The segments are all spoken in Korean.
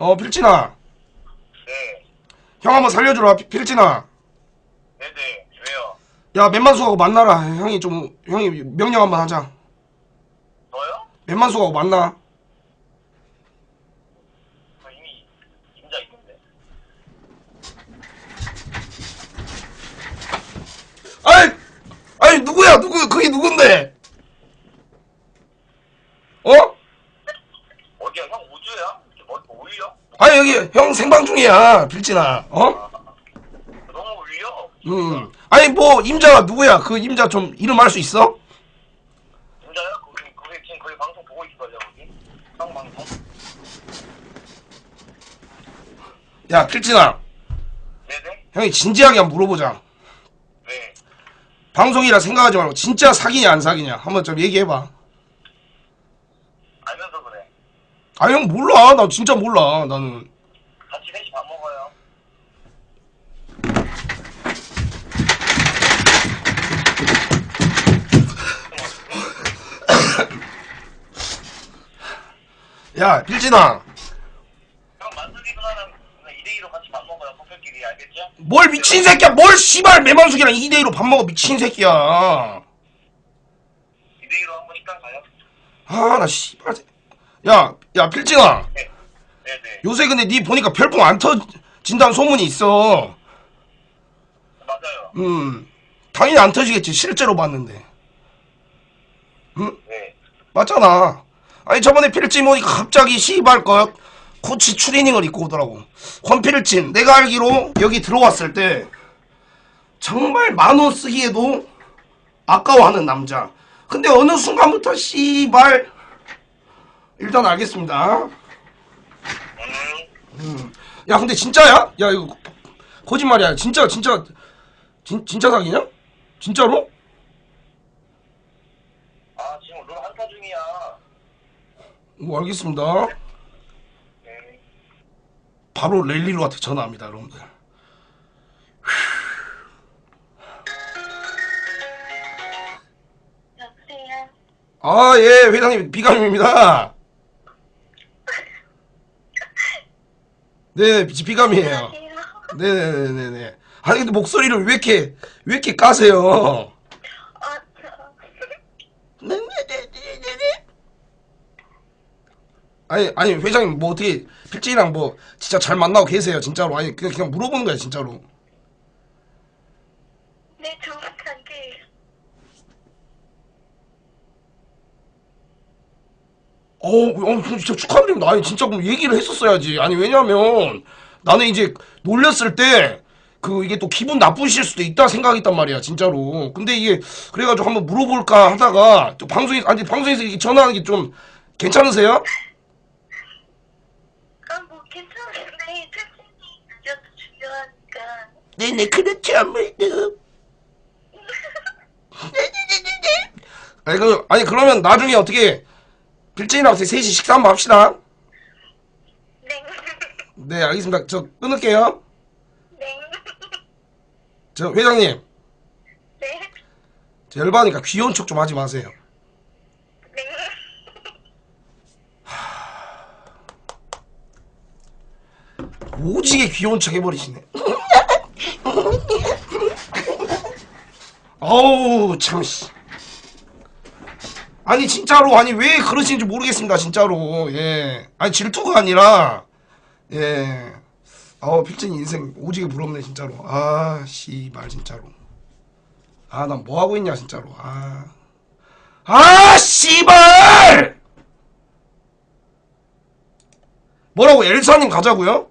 어 필진아 네, 형 한번 살려주라 필- 필진아 네네. 왜요? 야 맨만수하고 만나라 형이 좀 형이 명령 한번 하자 저요? 맨만수하고 만나 저 이미 임자 있는데. 아이 아이 누구야 누구 그게 누군데 어? 어디야? 형 우주야? 뭐 울려? 아니 여기 형 생방 중이야 필진아 어? 너무 울려? 음 아니 뭐 임자가 누구야 그 임자 좀 이름 알 수 있어? 임자야? 거기 거기 지금 거기 방송 보고 있어요 거기. 형 방송. 야 필진아 네네. 형이 진지하게 한번 물어보자 네. 방송이라 생각하지 말고 진짜 사귀냐 안 사귀냐 한번 좀 얘기해봐 알면서 그래. 아 형 몰라 나 진짜 몰라 나는 같이 셋이 밥 먹어요. 야 필진아 형 만수기 누나랑 2대2로 같이 밥 먹어요. 커플끼리 알겠죠? 뭘 미친 새끼야 뭘 씨발 매만숙이랑 2대1로 밥 먹어 미친 새끼야 2대2로 한번 식당 가요? 아 나 씨발 야야 필진아 네. 네네. 요새 근데 니 보니까 별풍 안 터진다는 소문이 있어 맞아요. 음 당연히 안 터지겠지 실제로 봤는데 음 네. 맞잖아 아니 저번에 필진 보니까 갑자기 씨발 것 코치 추리닝을 입고 오더라고 권필진 내가 알기로 여기 들어왔을 때 정말 만원 쓰기에도 아까워하는 남자 근데 어느 순간부터 씨발 일단 알겠습니다 음. 야 근데 진짜야? 야 이거 거짓말이야 진짜 진짜 진, 진짜 사귀냐? 진짜로? 아 지금 롤 한타 중이야. 뭐 알겠습니다 네. 바로 랠리로한테 전화합니다 여러분들 여보세요? 아 예 회장님 비감입니다 네 비- 비감이에요. 네네네네 아니 근데 목소리를 왜 이렇게 왜 이렇게 까세요? 어, 저... 아니 아니 회장님 뭐 어떻게 필진이랑 뭐 진짜 잘 만나고 계세요? 진짜로? 아니 그냥 그냥 물어보는 거야 진짜로. 네, 좋은 관계예요. 어, 어, 진짜 축하드립니다. 아니, 진짜 그럼 얘기를 했었어야지. 아니, 왜냐면, 나는 이제 놀렸을 때, 그, 이게 또 기분 나쁘실 수도 있다 생각했단 말이야, 진짜로. 근데 이게, 그래가지고 한번 물어볼까 하다가, 또 방송에, 아니, 방송에서 이렇게 전화하는 게 좀, 괜찮으세요? 아, 뭐, 괜찮은데, 태진이 늦어도 중요하니까. 네네, 그렇지, 아무래도. 아니, 그, 아니, 그러면 나중에 어떻게, 빌진이랑 셋이 식사 한번 합시다. 네. 네, 알겠습니다. 저 끊을게요. 네. 저, 회장님. 네. 저 열받으니까 귀여운 척 좀 하지 마세요. 네. 오지게 귀여운 척 해버리시네. 어우 참 씨. 아니 진짜로. 아니 왜 그러시는지 모르겠습니다 진짜로. 예. 아니 질투가 아니라 예. 아우 필진이 인생 오지게 부럽네 진짜로. 아 씨발 진짜로. 아 난 뭐 하고 있냐 진짜로. 아 아 씨발! 뭐라고 엘사님 가자고요?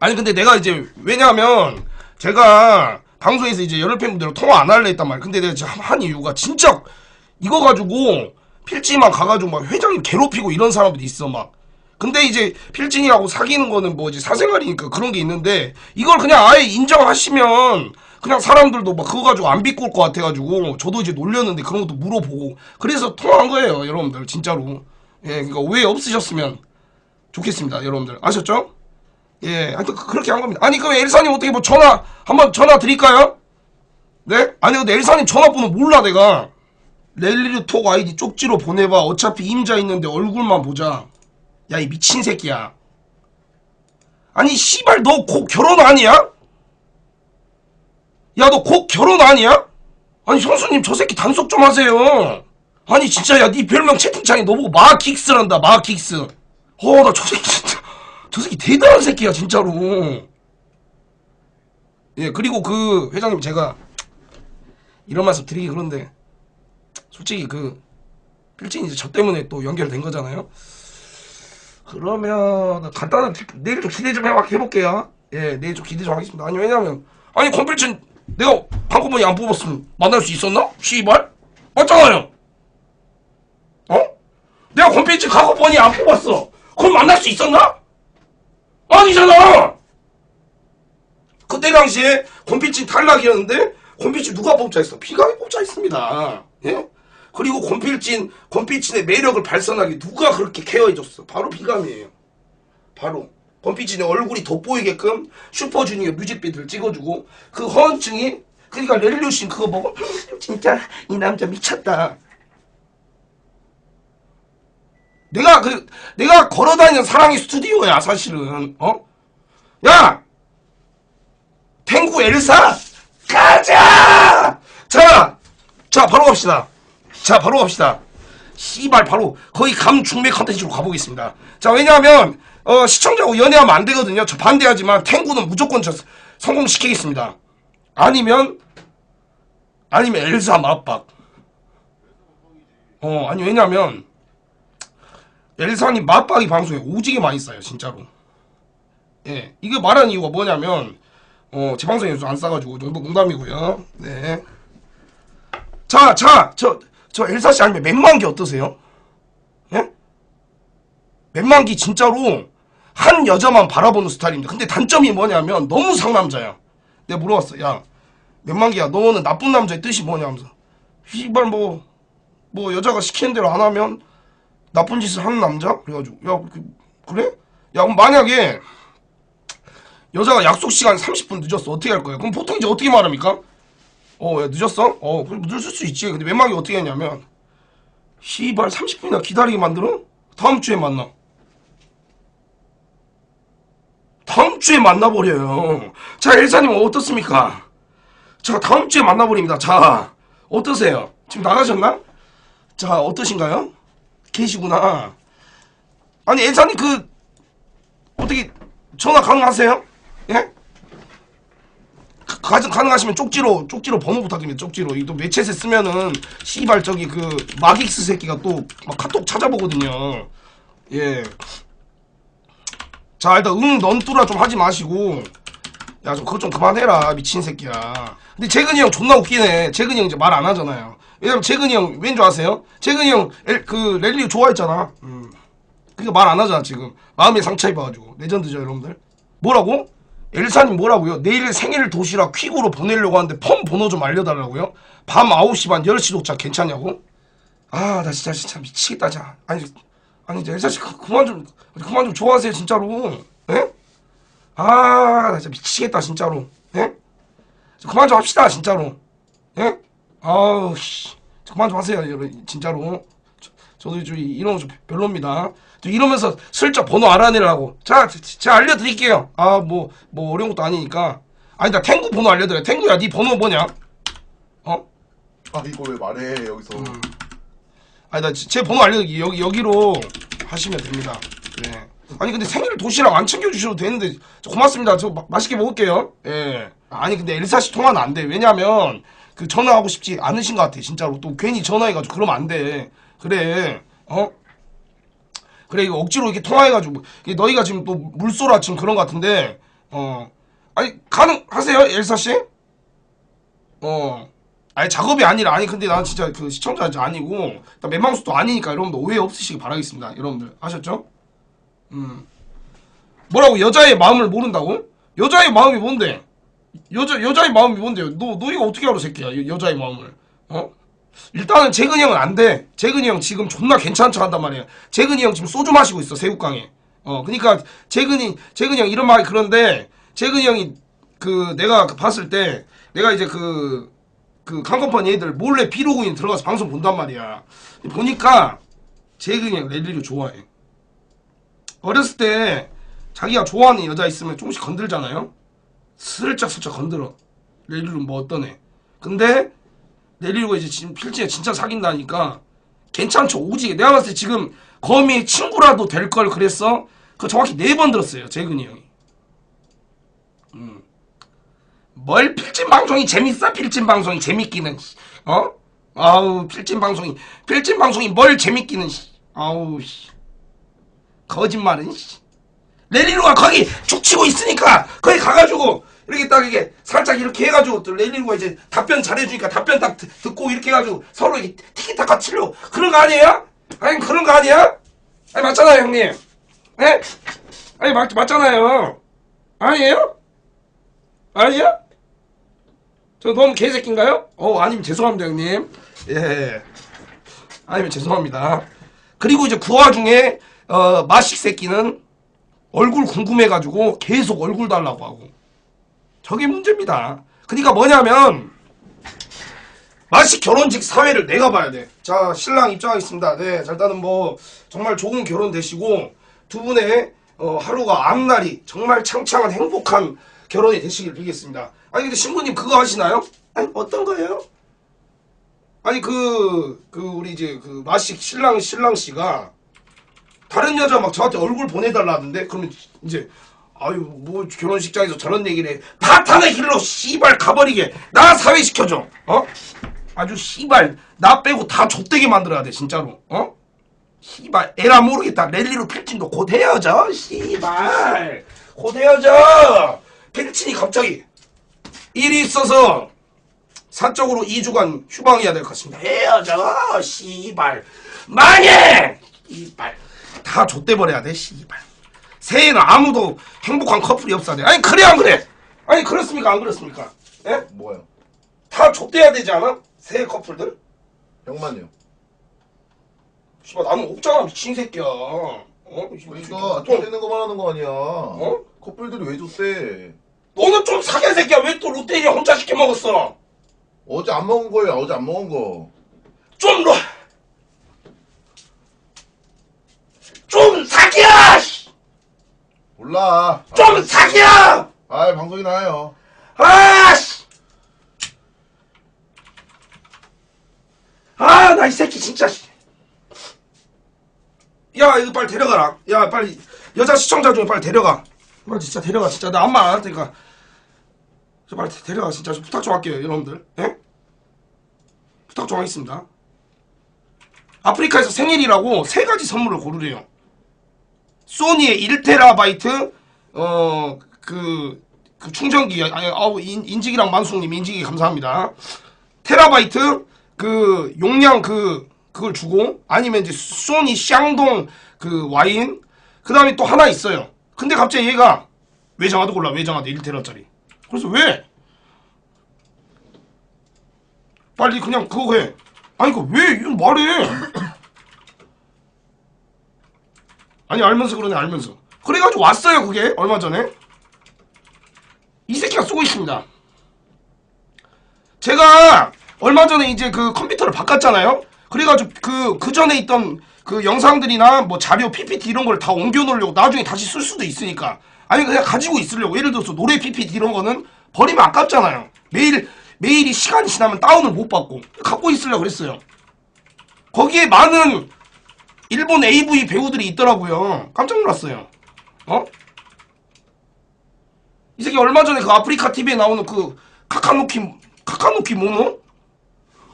아니 근데 내가 이제 왜냐하면 제가 방송에서 이제 열혈 팬분들랑 통화 안 할래 했단 말이야. 근데 내가 한 이유가 진짜 이거 가지고 필진만 가가지고 막 회장님 괴롭히고 이런 사람들이 있어 막. 근데 이제 필진이라고 사귀는 거는 뭐 이제 사생활이니까 그런 게 있는데 이걸 그냥 아예 인정하시면 그냥 사람들도 막 그거 가지고 안 비꼴 것 같아가지고 저도 이제 놀렸는데 그런 것도 물어보고 그래서 통화한 거예요 여러분들 진짜로 예 그러니까 오해 없으셨으면 좋겠습니다 여러분들 아셨죠? 예, 하여튼 그- 그렇게 한 겁니다. 아니, 그럼 엘사님 어떻게 뭐 전화, 한번 전화 드릴까요? 네? 아니, 근데 엘사님 전화번호 몰라, 내가. 랠리르 톡 아이디 쪽지로 보내봐. 어차피 임자 있는데 얼굴만 보자. 야, 이 미친 새끼야. 아니 씨발 너 곧 결혼 아니야? 야 너 곧 결혼 아니야? 아니 형수님 저 새끼 단속 좀 하세요 아니 진짜 야네 별명 채팅창에 너 보고 마킥스란다 마킥스 어 나 저 새끼 진짜 저 새끼 대단한 새끼야 진짜로 예 그리고 그 회장님 제가 이런 말씀 드리기 그런데 솔직히 그 필진이 이제 저 때문에 또 연결된 거잖아요 그러면 간단한 팁, 내일 좀 기대 좀 해볼게요. 예, 내일 좀 기대 좀 하겠습니다. 아니 왜냐면 아니 컴필진 내가 방금번에 안 뽑았으면 만날 수 있었나? 씨발 맞잖아요. 어? 내가 컴필진 가고번이 안 뽑았어. 그럼 만날 수 있었나? 아니잖아. 그때 당시에 곰필진 탈락이었는데 곰필진 누가 뽑자 했어? 피감이 뽑자 했습니다. 예? 그리고 곰필진 곰필진의 매력을 발산하기 누가 그렇게 케어해줬어? 바로 비감이에요. 바로 곰필진의 얼굴이 돋보이게끔 슈퍼주니어 뮤직비디오를 찍어주고 그 허언증이 그러니까 렐루신 그거 보고 진짜 이 남자 미쳤다. 내가 그 내가 걸어다니는 사랑의 스튜디오야 사실은 어? 야 탱구 엘사 가자 자, 자 바로 갑시다 자 바로 갑시다. 씨발 바로 거의 감중매 컨텐츠로 가보겠습니다. 자 왜냐하면 어, 시청자하고 연애하면 안 되거든요. 저 반대하지만 탱구는 무조건 저 성공시키겠습니다. 아니면 아니면 엘사 맞박. 어 아니 왜냐면 엘사니 맞박이 방송에 오지게 많이 쌓여 진짜로. 예 이게 말하는 이유가 뭐냐면 어, 제 방송에 안 싸가지고 농- 농담이고요. 네. 자, 자, 저, 저 엘사 씨 아니면 맨만기 어떠세요? 예? 맨만기 진짜로 한 여자만 바라보는 스타일입니다. 근데 단점이 뭐냐면 너무 상남자야. 내가 물어봤어. 야, 맨만기야, 너는 나쁜 남자의 뜻이 뭐냐 하면서. 이발 뭐, 뭐 여자가 시키는 대로 안 하면 나쁜 짓을 하는 남자? 그래가지고, 야, 그, 그래? 야, 그럼 만약에 여자가 약속 시간 30분 늦었어. 어떻게 할 거야? 그럼 보통 이제 어떻게 말합니까? 어, 야, 늦었어? 어, 그럼 늦을 수 있지. 근데 웬만하게 어떻게 했냐면, 시발 30분이나 기다리게 만들어? 다음 주에 만나. 다음 주에 만나버려요. 자, 엘사님 어떻습니까? 자, 다음 주에 만나버립니다. 자, 어떠세요? 지금 나가셨나? 자, 어떠신가요? 계시구나. 아니, 엘사님 그, 어떻게, 전화 가능하세요? 예? 가, 가- 가능하시면 쪽지로 쪽지로 번호 부탁드립니다. 쪽지로 이또 매체에 쓰면은 씨발 저기 그 마기스 새끼가 또 막 카톡 찾아보거든요. 예. 자 일단 응 넌뚜라 좀 하지 마시고 야 좀 그거 좀 그만해라 미친 새끼야. 근데 재근이 형 존나 웃기네. 재근이 형 이제 말 안 하잖아요. 왜냐면 재근이 형 왠 줄 아세요? 재근이 형 그 랠리 좋아했잖아. 음. 그니까 말 안 하잖아 지금 마음에 상처 입어가지고 레전드죠 여러분들 뭐라고? 엘사님 뭐라고요? 내일 생일 도시락 퀵으로 보내려고 하는데 펌 번호 좀 알려달라고요? 밤 9시 반 10시 도착 괜찮냐고? 아 나 진짜 진짜 미치겠다 자 아니 아니 이제 엘사 씨 그, 그만 좀 그만 좀 좋아하세요 진짜로 예? 아나 진짜 미치겠다 진짜로 예? 저 그만 좀 합시다 진짜로 예? 아우 씨 그만 좀 하세요 여러분 진짜로 저, 저도 좀 이런 거 좀 별로입니다. 또 이러면서 슬쩍 번호 알아내려고. 자 제- 제가 알려드릴게요. 아 뭐 뭐 어려운 것도 아니니까. 아니 나 탱구 번호 알려드려 탱구야 네 번호 뭐냐? 어? 아 이거 왜 말해 여기서. 아니 나 제 번호 알려드릴게 여기 여기로 하시면 됩니다. 네. 아니 근데 생일 도시락 안 챙겨주셔도 되는데 저 고맙습니다. 저 마- 맛있게 먹을게요. 예. 아니 근데 엘사 씨 통화는 안 돼. 왜냐면 그 전화하고 싶지 않으신 것 같아 진짜로. 또 괜히 전화해가지고 그러면 안 돼 그래 어 그래 이거 억지로 이렇게 통화해가지고 너희가 지금 또 물쏘라 지금 그런 것 같은데 어 아니 가능하세요 엘사 씨? 어 아니 작업이 아니라 아니 근데 나는 진짜 그 시청자 아니고 나 맨방수도 아니니까 여러분들 오해 없으시기 바라겠습니다 여러분들 아셨죠? 음 뭐라고 여자의 마음을 모른다고? 여자의 마음이 뭔데? 여자 여자의 마음이 뭔데요? 너 너희가 어떻게 알아 새끼야 여, 여자의 마음을 어? 일단은 재근이 형은 안 돼. 재근이 형 지금 존나 괜찮은 척 한단 말이야. 재근이 형 지금 소주 마시고 있어, 새우깡에. 어, 그니까, 재근이, 재근이 형 이런 말이 그런데, 재근이 형이, 그, 내가 그 봤을 때, 내가 이제 그, 그, 강컴퍼니 애들 몰래 비로그인 들어가서 방송 본단 말이야. 보니까, 재근이 형 랠리를 좋아해. 어렸을 때, 자기가 좋아하는 여자 있으면 조금씩 건들잖아요. 슬쩍슬쩍 건들어. 레리루는 뭐 애. 근데 레리루가 이제 지금 필진에 진짜 사귄다니까 괜찮죠 오지게. 내가 봤을 때 지금 거미의 친구라도 될 걸 그랬어. 그거 정확히 네 번 들었어요 재근이 형이. 음. 뭘 필진 방송이 재밌어? 필진 방송이 재밌기는 씨. 어? 아우 필진 방송이 필진 방송이 뭘 재밌기는 씨. 아우 씨. 거짓말은 씨. 레리루가 거기 죽치고 있으니까 거기 가가지고 이렇게 딱 이게 살짝 이렇게 해가지고 또 레리루가 이제 답변 잘해주니까 답변 딱 듣- 듣고 이렇게 해가지고 서로 이렇게 티키타카 치려고 그런 거 아니에요? 아니 그런 거 아니야? 아니 맞잖아요 형님 예? 아니 맞, 맞잖아요 아니에요? 아니야? 저 너무 개새끼인가요? 어 아니면 죄송합니다 형님 예 아니면 죄송합니다 그리고 이제 그 와중에 어 마식 새끼는 얼굴 궁금해가지고 계속 얼굴 달라고 하고 저게 문제입니다. 그러니까 뭐냐면 마식 결혼식 사회를 내가 봐야 돼. 자 신랑 입장하겠습니다. 네, 자, 일단은 뭐 정말 좋은 결혼 되시고 두 분의 어, 하루가 앞날이 정말 창창한 행복한 결혼이 되시길 빌겠습니다. 아니 근데 신부님 그거 하시나요? 아니 어떤 거예요? 아니 그그 우리 이제 그 마식 신랑 신랑 씨가 다른 여자 막 저한테 얼굴 보내달라는데 그러면 이제 아유 뭐 결혼식장에서 저런 얘기를 해. 파탄의 길로 씨발 가버리게. 나 사회시켜줘. 어? 아주 씨발. 나 빼고 다 좆되게 만들어야 돼 진짜로. 어? 씨발. 에라 모르겠다. 랠리로 필진도 곧 헤어져 씨발. 곧 헤어져. 필진이 갑자기 일이 있어서 사적으로 2주간 휴방해야 될 것 같습니다. 헤어져 씨발. 망해! 씨발. 다 좆대버려야 돼 씨발 새해는 아무도 행복한 커플이 없어야 돼 아니 그래 안 그래 아니 그렇습니까 안 그렇습니까 예? 뭐요? 다 좆대야 되지 않아? 새해 커플들 형만요. 씨발 나는 없잖아 미친 새끼야 어? 그러니까 좀- 쫓되는 거만 하는 거 아니야. 어? 커플들이 왜 줬대? 너는 좀 사기야 새끼야 왜 또 롯데리아 혼자 시켜 먹었어 어제 안 먹은 거야. 어제 안 먹은 거. 좀 너... 좀 사기야 씨! 몰라. 좀 사기야 아 방송이 나요. 아씨! 아 나 이 새끼 진짜 씨. 야 이거 빨리 데려가라. 야 빨리 여자 시청자 중에 빨리 데려가. 빨리 진짜 데려가 진짜. 나 아무 말 안 할 테니까. 저 빨리 데려가 진짜. 좀 부탁 좀 할게요 여러분들. 예? 부탁 좀 하겠습니다. 아프리카에서 생일이라고 세 가지 선물을 고르래요 소니의 1테라바이트 어그 그 충전기 아니 아우 인, 인직이랑 만숙님 인직이 감사합니다. 테라바이트 그 용량 그 그걸 주고 아니면 이제 소니 샹동 그 와인 그 다음에 또 하나 있어요. 근데 갑자기 얘가 외장하드 골라? 외장하드 1테라짜리? 그래서 왜? 빨리 그냥 그거 해. 아니 그왜? 말해 아니 알면서 그러네 알면서 그래가지고 왔어요 그게 얼마 전에 이 새끼가 쓰고 있습니다. 제가 얼마 전에 이제 그 컴퓨터를 바꿨잖아요. 그래가지고 그, 그 전에 있던 그 영상들이나 뭐 자료, PPT 이런 걸 다 옮겨 놓으려고 나중에 다시 쓸 수도 있으니까. 아니, 그냥 가지고 있으려고. 예를 들어서 노래 PPT 이런 거는 버리면 아깝잖아요. 매일, 매일이 시간이 지나면 다운을 못 받고. 갖고 있으려고 그랬어요. 거기에 많은 일본 AV 배우들이 있더라고요. 깜짝 놀랐어요. 어? 이 새끼 얼마 전에 그 아프리카 TV에 나오는 그 카카노키 카카노키 모노?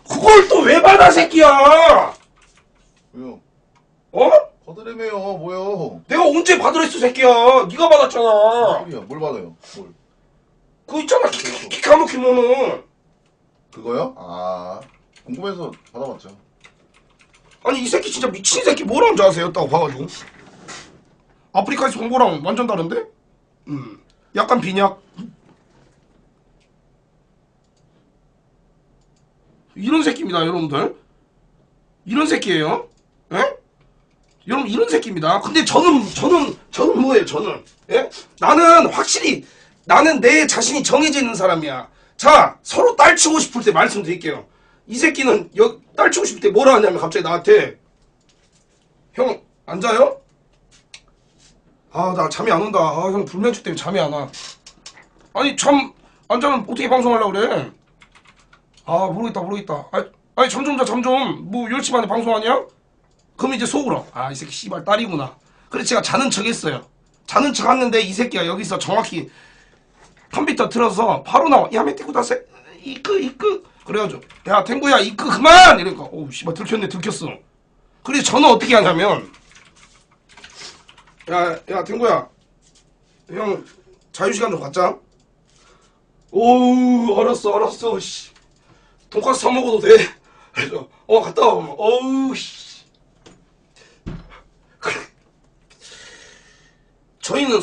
그걸 또 왜 받아 새끼야? 왜요? 어? 거드레매요. 뭐요? 내가 언제 받으랬어 새끼야? 네가 받았잖아. 소리야. 뭘 받아요? 뭘? 그거 있잖아 키- 키- 키카노키 모노. 그거요? 아 궁금해서 받아봤죠. 아니 이 새끼 진짜 미친 새끼 뭐라는 줄 아세요? 딱 봐가지고 아프리카에서 본 거랑 완전 다른데? 음 약간 빈약 이런 새끼입니다 여러분들 이런 새끼예요 예? 여러분 이런 새끼입니다 근데 저는 저는 저는 뭐예요 저는 예? 나는 확실히 나는 내 자신이 정해져 있는 사람이야 자 서로 딸치고 싶을 때 말씀드릴게요 이 새끼는 여, 딸 치고 싶을 때 뭐라 하냐면 갑자기 나한테 형 앉아요? 아 나 잠이 안 온다. 아 형 불면증 때문에 잠이 안 와. 아니 잠 안 자면 어떻게 방송하려고 그래? 아 모르겠다 모르겠다. 아니, 아니 잠 좀 자 잠 좀. 뭐 10시 반에 방송하냐? 그럼 이제 속으로. 아 이 새끼 씨발 딸이구나. 그래 제가 자는 척 했어요. 자는 척 했는데 이 새끼가 여기서 정확히 컴퓨터 틀어서 바로 나와. 야 메티고 다세? 이끄 이끄 그래가지고 야 탱구야 이끄 그만! 이러니까 어우 씨발 들켰네 들켰어. 그래서 저는 어떻게 하냐면 야야 탱구야. 형 자유시간 좀 갖자. 오우 알았어 알았어 씨. 돈까스 사 먹어도 돼. 그래서 어 갔다 와 어우 씨. 저희는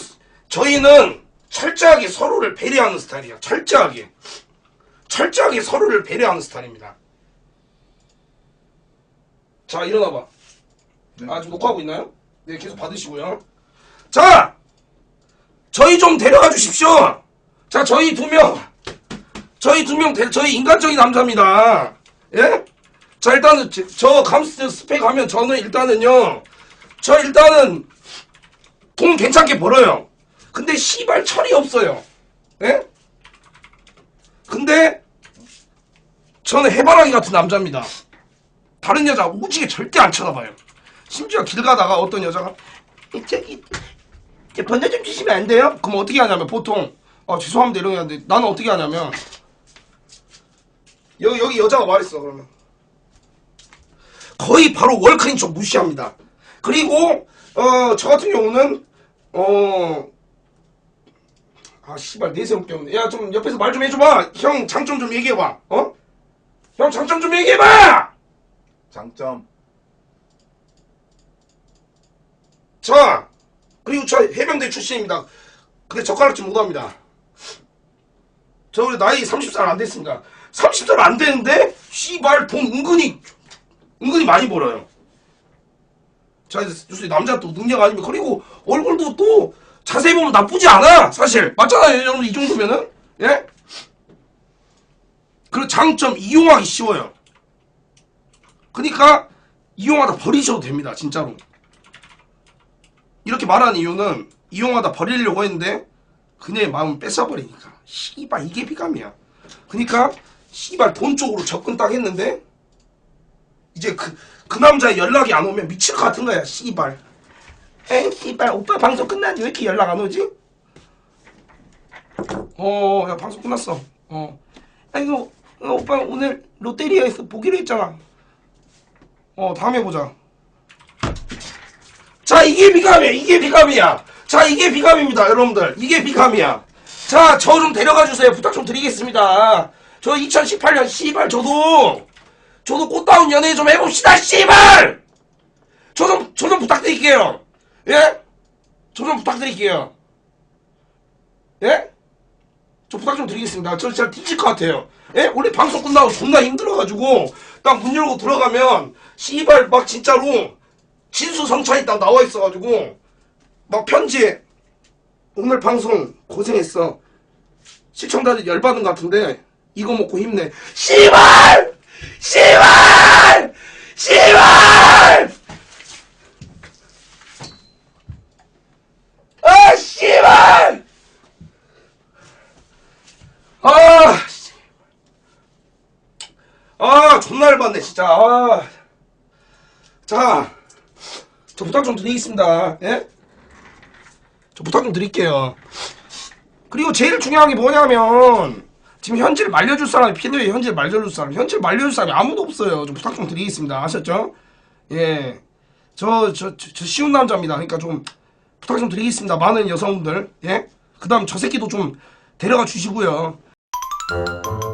저희는 철저하게 서로를 배려하는 스타일이야 철저하게 철저하게 서로를 배려하는 스타일입니다 자 일어나봐 네. 아 지금 녹화하고 있나요? 네 계속 받으시고요 자 저희 좀 데려가 주십시오 자 저희 두 명 저희 두 명 저희 인간적인 남자입니다 예? 자 일단은 제- 저 감스 스펙 하면 저는 일단은요 저 일단은 돈 괜찮게 벌어요 근데 씨발 철이 없어요 예? 근데 저는 해바라기 같은 남자입니다. 다른 여자 오지게 절대 안 쳐다봐요. 심지어 길 가다가 어떤 여자가 이, 저기 저 번호 좀 주시면 안 돼요? 그럼 어떻게 하냐면 보통 아 죄송합니다 이러긴 하는데 나는 어떻게 하냐면 여기 여기 여자가 말했어 그러면. 거의 바로 월클인 척 무시합니다. 그리고 어 저 같은 경우는 어 아 씨발 내세울 게 없네 야좀 옆에서 말 좀 해줘봐. 형 장점 좀 얘기해봐. 어? 형 장점 좀 얘기해봐 장점. 자, 그리고 저 해병대 출신입니다. 근데 젓가락질 못합니다. 저 우리 나이 30살 안 됐습니다. 30살 안 되는데 씨발 돈 은근히 은근히 많이 벌어요. 자, 요새 남자 또 능력 아니면 그리고 얼굴도 또 자세히 보면 나쁘지 않아 사실 맞잖아요 여러분 이 정도면은 예? 그리고 장점 이용하기 쉬워요. 그러니까 이용하다 버리셔도 됩니다 진짜로. 이렇게 말하는 이유는 이용하다 버리려고 했는데 그녀의 마음을 뺏어버리니까 씨발 이게 비감이야 그니까 씨발 돈 쪽으로 접근 딱 했는데 이제 그, 그 남자의 연락이 안 오면 미칠 것 같은 거야 씨발 에 씨발 오빠 방송 끝났는데 왜 이렇게 연락 안 오지? 어 야 방송 끝났어 어 아이고 어, 오빠 오늘 롯데리아에서 보기로 했잖아. 어 다음에 보자. 자 이게 비감이야 이게 비감이야. 자 이게 비감입니다 여러분들. 이게 비감이야. 자 저 좀 데려가 주세요. 부탁 좀 드리겠습니다. 저 2018년 씨발 저도 저도 꽃다운 연애 좀 해봅시다 씨발! 저 좀 저 좀 부탁드릴게요. 예? 저 좀 부탁드릴게요. 예? 저 부탁 좀 드리겠습니다. 저 진짜 뒤질 것 같아요. 예? 원래 방송 끝나고 존나 힘들어가지고 딱 문 열고 들어가면 씨발 막 진짜로 진수성찬이 딱 나와 있어가지고 막 편지에 오늘 방송 고생했어. 시청자들 열받은 것 같은데 이거 먹고 힘내. 씨발! 씨발! 씨발! 아 씨발 아 씨. 아 존나 열받네 진짜 아. 자 저 부탁 좀 드리겠습니다. 예? 저 부탁 좀 드릴게요. 그리고 제일 중요한 게 뭐냐면 지금 현질 말려줄 사람이 피디에 현질 말려줄 사람, 현질 말려줄 사람이 아무도 없어요. 좀 부탁 좀 드리겠습니다. 아셨죠? 예. 저, 저, 저, 저 쉬운 남자입니다. 그러니까 좀 부탁 좀 드리겠습니다. 많은 여성분들. 예? 그 다음 저 새끼도 좀 데려가 주시고요. Música